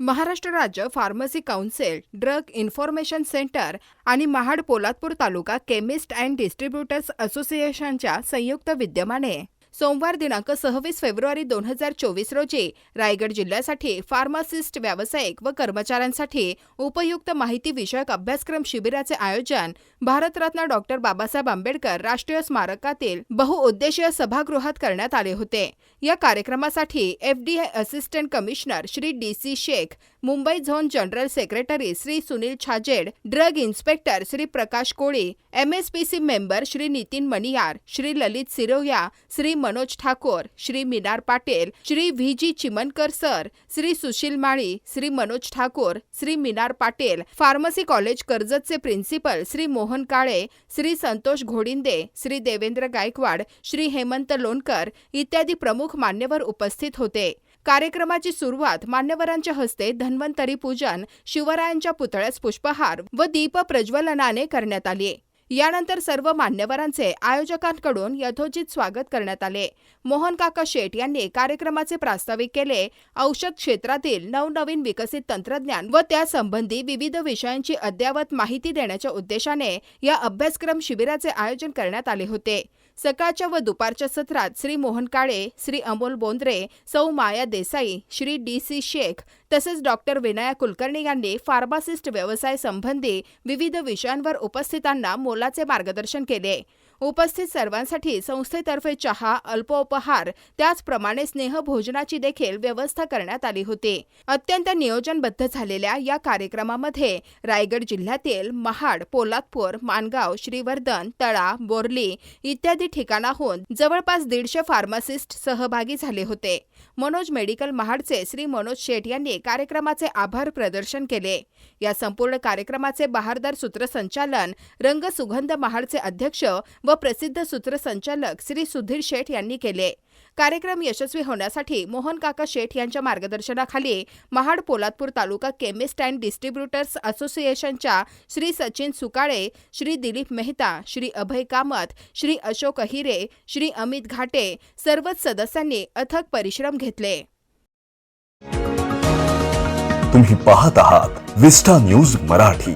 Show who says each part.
Speaker 1: महाराष्ट्र राज्य pharmacy council drug information centre आणि Mahad Poladpur taluka chemist and distributors असोसिएशनच्या संयुक्त विद्यमाने. सोमवार दिनांक सव्वीस फेब्रुवारी दोन हजार चोवीस रोजी रायगड जिल्ह्यासाठी फार्मासिस्ट व्यावसायिक व कर्मचाऱ्यांसाठी उपयुक्त माहिती विषयक अभ्यासक्रम शिबिराचे आयोजन भारतरत्न डॉक्टर बाबासाहेब आंबेडकर राष्ट्रीय स्मारकातील बहुउद्देशीय सभागृहात करण्यात आले होते. या कार्यक्रमासाठी FDI assistant commissioner Shri D C Shaikh Mumbai zone general secretary Shri Sunil Chhajed drug inspector Shri Prakash Koli MSPC member Shri Nitin Maniyar Shri Lalit Siroya Shri Manoj Thakor Shri Minar Patil Shri V G Chimankar sir Shri Sushil Mali Shri Manoj Thakor Shri Minar Patil pharmacy college कर्जतचे principal Shri Mohan Kale Shri Santosh Ghodinde Shri Devendra Gaikwad Shri Hemant Lonkar इत्यादी प्रमुख मान्यवर उपस्थित होते. कार्यक्रमाची सुरुवात मान्यवरांच्या हस्ते धन्वंतरी पूजन शिवरायांच्या पुतळ्यास पुष्पहार व दीप प्रज्वलनाने करण्यात आली. यानंतर सर्व मान्यवरांचे आयोजकांकडून यथोचित स्वागत करण्यात आले. मोहन काका शेठ यांनी कार्यक्रमाचे प्रास्ताविक केले. औषध क्षेत्रातील नवनवीन विकसित तंत्रज्ञान व त्यासंबंधी विविध विषयांची अद्ययावत माहिती देण्याच्या उद्देशाने या अभ्यासक्रम शिबिराचे आयोजन करण्यात आले होते. सकाळच्या व दुपारच्या सत्रात श्री मोहन काळे श्री अमोल बोंद्रे सौ माया देसाई श्री डी सी शेख तसेच डॉक्टर विनया कुलकर्णी यांनी फार्मासिस्ट व्यवसाय संबंधी विविध विषयांवर उपस्थितांना मोलाचे मार्गदर्शन केले. उपस्थित सर्वांसाठी संस्थेतर्फे चहा अल्पोपहार त्याचप्रमाणे स्नेहभोजनाची देखील व्यवस्था करण्यात आली होती. अत्यंत नियोजनबद्ध झालेल्या या कार्यक्रमामध्ये रायगड जिल्ह्यातील महाड पोलादपूर मानगाव श्रीवर्धन तळा बोर्ली इत्यादी ठिकाणाहून जवळपास दीडशे फार्मासिस्ट सहभागी झाले होते. मनोज मेडिकल महाडचे श्री मनोज शेठ यांनी कार्यक्रमाचे आभार प्रदर्शन केले. या संपूर्ण कार्यक्रमाचे बहारदार सूत्रसंचालन रंग सुगंध महाडचे अध्यक्ष व प्रसिद्ध सूत्रसंचालक श्री सुधीर शेठ यांनी केले. कार्यक्रम यशस्वी होण्यासाठी मोहन काका शेठ यांच्या मार्गदर्शनाखाली Mahad Poladpur taluka chemist and distributors असोसिएशनच्या श्री सचिन सुकाळे श्री दिलीप मेहता श्री अभय कामत श्री अशोक अहिरे श्री अमित घाटे सर्वच सदस्यांनी अथक परिश्रम घेतले.
Speaker 2: तुम्ही पाहत आहात विस्टा न्यूज मराठी.